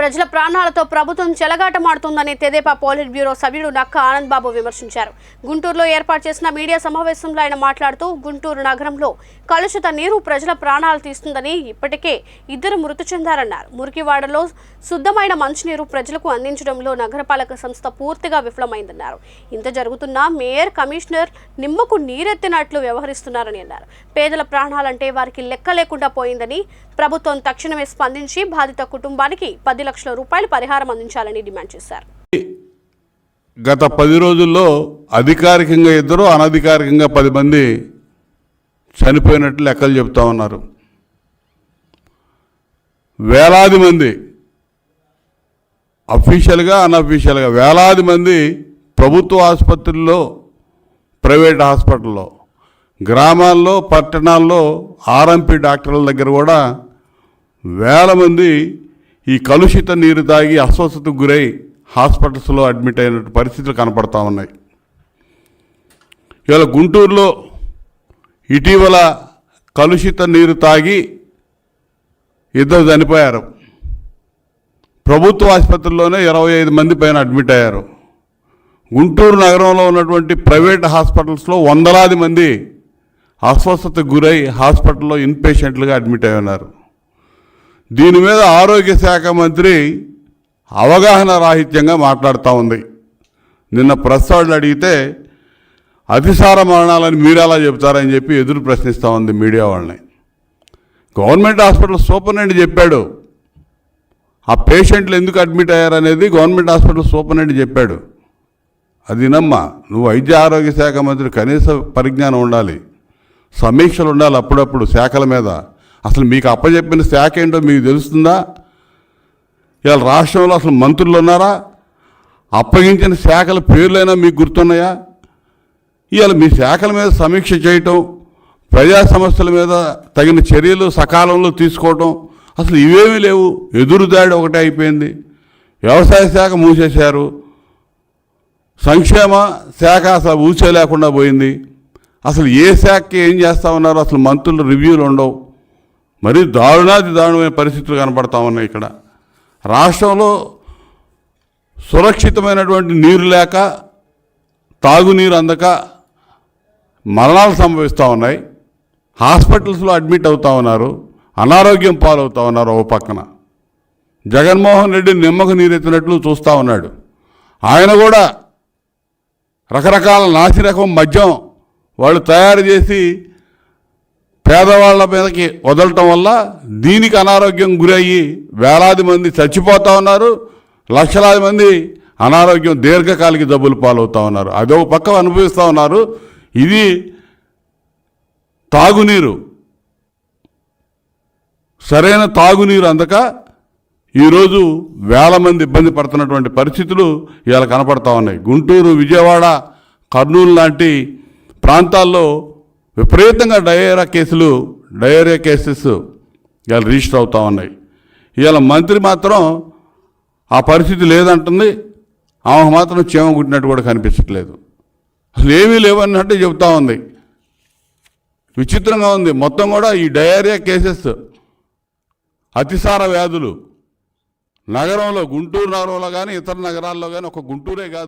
ప్రజల ప్రాణాలతో ప్రభుత్వం చెలగాటమాడుతుందని తెదేపా పోలిట్ బ్యూరో సభ్యుడు నక్క ఆనంద్ బాబు విమర్శించారు. గుంటూరులో ఏర్పాటు చేసిన మీడియా సమావేశంలో ఆయన మాట్లాడుతూ గుంటూరు నగరంలో కలుషిత నీరు ప్రజల ప్రాణాలు తీస్తుందని ఇప్పటికే ఇద్దరు మృతి చెందారన్నారు. మురికివాడలో శుద్ధమైన మంచినీరు ప్రజలకు అందించడంలో నగరపాలక సంస్థ పూర్తిగా విఫలమైందన్నారు. ఇంత జరుగుతున్నా మేయర్ కమిషనర్ నిమ్మకు నీరెత్తినట్లు వ్యవహరిస్తున్నారని అన్నారు. పేదల ప్రాణాలంటే వారికి లెక్క లేకుండా పోయిందని ప్రభుత్వం తక్షణమే స్పందించి బాధిత కుటుంబానికి పది లక్షల రూపాయలు పరిహారం అందించాలని డిమాండ్ చేశారు. గత పది రోజుల్లో అధికారికంగా ఇద్దరు అనధికారికంగా పది మంది చనిపోయినట్లు లెక్కలు చెప్తా ఉన్నారు. వేలాది మంది అఫీషియల్గా అన్అఫీషియల్గా వేలాది మంది ప్రభుత్వ ఆసుపత్రుల్లో ప్రైవేట్ హాస్పిటల్లో గ్రామాల్లో పట్టణాల్లో ఆర్ఎంపీ డాక్టర్ల దగ్గర కూడా వేల మంది ఈ కలుషిత నీరు తాగి అస్వస్థతకు గురై హాస్పిటల్స్లో అడ్మిట్ అయిన పరిస్థితులు కనపడతా ఉన్నాయి. ఇవాళ గుంటూరులో ఇటీవల కలుషిత నీరు తాగి ఇద్దరు చనిపోయారు. ప్రభుత్వ ఆసుపత్రిలోనే ఇరవై ఐదు మంది పైన అడ్మిట్ అయ్యారు. గుంటూరు నగరంలో ఉన్నటువంటి ప్రైవేట్ హాస్పిటల్స్లో వందలాది మంది అస్వస్థతకు గురై హాస్పిటల్లో ఇన్పేషెంట్లుగా అడ్మిట్ అయి ఉన్నారు దీని మీద ఆరోగ్య శాఖ మంత్రి అవగాహన రాహిత్యంగా మాట్లాడుతూ ఉంది. నిన్న ప్రెస్ వాళ్ళు అడిగితే అతిసార మరణాలని మీరు ఎలా చెప్తారని చెప్పి ఎదురు ప్రశ్నిస్తూ ఉంది మీడియా వాళ్ళని. గవర్నమెంట్ హాస్పిటల్ సూపరింటెండెంట్ చెప్పాడు. ఆ పేషెంట్లు ఎందుకు అడ్మిట్ అయ్యారనేది గవర్నమెంట్ హాస్పిటల్ సూపరింటెండెంట్ చెప్పాడు. అది నమ్మ నువ్వు వైద్య ఆరోగ్య శాఖ మంత్రి కనీస పరిజ్ఞానం ఉండాలి. సమీక్షలు ఉండాలి అప్పుడప్పుడు శాఖల మీద. అసలు మీకు అప్పచెప్పిన శాఖ ఏంటో మీకు తెలుస్తుందా? ఇవాళ రాష్ట్రంలో అసలు మంత్రులు ఉన్నారా? అప్పగించిన శాఖల పేర్లైనా మీకు గుర్తున్నాయా? ఇవాళ మీ శాఖల మీద సమీక్ష చేయటం ప్రజా సమస్యల మీద తగిన చర్యలు సకాలంలో తీసుకోవటం అసలు ఇవేమీ లేవు. ఎదురుదాడి ఒకటే అయిపోయింది. వ్యవసాయ శాఖ మూసేశారు. సంక్షేమ శాఖ అసలు ఊసే లేకుండా పోయింది. అసలు ఏ శాఖకి ఏం చేస్తా ఉన్నారో? అసలు మంత్రులు రివ్యూలు ఉండవు. మరీ దారుణాది దారుణమైన పరిస్థితులు కనపడతా ఉన్నాయి ఇక్కడ. రాష్ట్రంలో సురక్షితమైనటువంటి నీరు లేక తాగునీరు అందక మరణాలు సంభవిస్తూ ఉన్నాయి. హాస్పిటల్స్లో అడ్మిట్ అవుతా ఉన్నారు. అనారోగ్యం పాలవుతూ ఉన్నారు ఓ పక్కన. జగన్మోహన్ రెడ్డి నిమ్మకు నీరెత్తినట్లు చూస్తూ ఉన్నాడు. ఆయన కూడా రకరకాల నాసిరకం మద్యం వాళ్ళు తయారు చేసి పేదవాళ్ళ మీదకి వదలటం వల్ల దీనికి అనారోగ్యం గురయ్యి వేలాది మంది చచ్చిపోతూ ఉన్నారు లక్షలాది మంది అనారోగ్యం దీర్ఘకాలిక జబ్బులు పాలవుతూ ఉన్నారు. అదో పక్క అనుభవిస్తూ ఉన్నారు. ఇది తాగునీరు. సరైన తాగునీరు అందక ఈరోజు వేల మంది ఇబ్బంది పడుతున్నటువంటి పరిస్థితులు ఇవాళ కనపడతా ఉన్నాయి. గుంటూరు విజయవాడ కర్నూలు లాంటి ప్రాంతాల్లో విపరీతంగా డయేరియా కేసులు డయేరియా కేసెస్ ఇవాళ రిజిస్టర్ అవుతా ఉన్నాయి. ఇవాళ మంత్రి మాత్రం ఆ పరిస్థితి లేదంటుంది. ఆమె మాత్రం చీమ కుట్టినట్టు కూడా కనిపించట్లేదు. అసలు ఏమీ లేవన్నట్టు చెబుతా ఉంది. విచిత్రంగా ఉంది. మొత్తం కూడా ఈ డయేరియా కేసెస్ అతిసార వ్యాధులు. నగరంలో గుంటూరు నగరంలో కానీ ఇతర నగరాల్లో కానీ ఒక గుంటూరే కాదు.